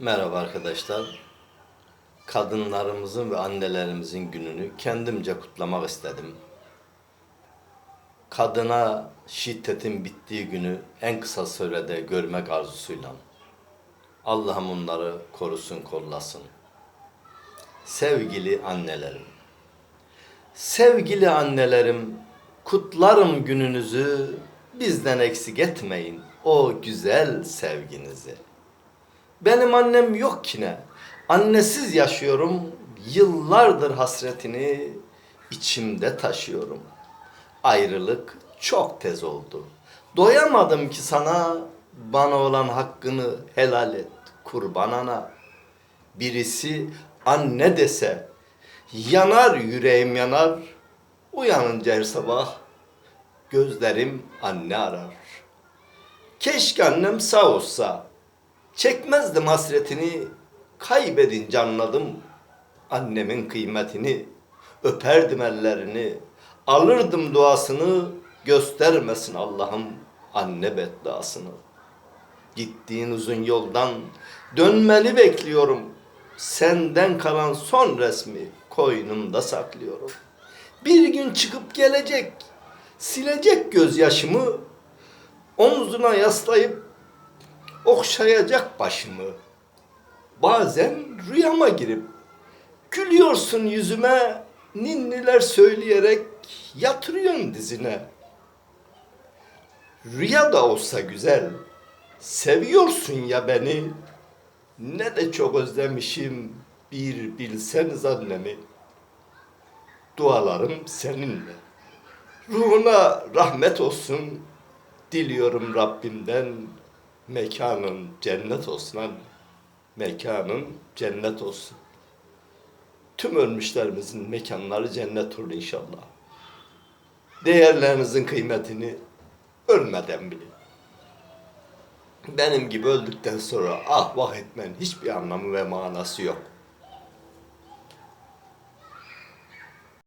Merhaba arkadaşlar. Kadınlarımızın ve annelerimizin gününü kendimce kutlamak istedim. Kadına şiddetin bittiği günü en kısa sürede görmek arzusuyla. Allah'ım onları korusun, kollasın. Sevgili annelerim. Sevgili annelerim, kutlarım gününüzü. Bizden eksik etmeyin o güzel sevginizi. Benim annem yok ki ne. Annesiz yaşıyorum. Yıllardır hasretini içimde taşıyorum. Ayrılık çok tez oldu. Doyamadım ki sana bana olan hakkını helal et kurban ana. Birisi anne dese yanar yüreğim yanar. Uyanınca her sabah gözlerim anne arar. Keşke annem sağ olsa. Çekmezdim hasretini. Kaybedince anladım annemin kıymetini. Öperdim ellerini. Alırdım duasını. Göstermesin Allah'ım anne bedduasını. Gittiğin uzun yoldan dönmeni bekliyorum. Senden kalan son resmi koynumda saklıyorum. Bir gün çıkıp gelecek, silecek gözyaşımı, omzuna yaslayıp okşayacak başımı. Bazen rüyama girip gülüyorsun yüzüme, ninniler söyleyerek yatırıyorsun dizine. Rüya da olsa güzel, seviyorsun ya beni. Ne de çok özlemişim bir bilseniz annemi. Dualarım seninle. Ruhuna rahmet olsun diliyorum Rabbimden. Mekanın cennet olsun anne. Mekanın cennet olsun. Tüm ölmüşlerimizin mekanları cennet olur inşallah. Değerlerinizin kıymetini ölmeden bilin. Benim gibi öldükten sonra ah vah etmenin hiçbir anlamı ve manası yok.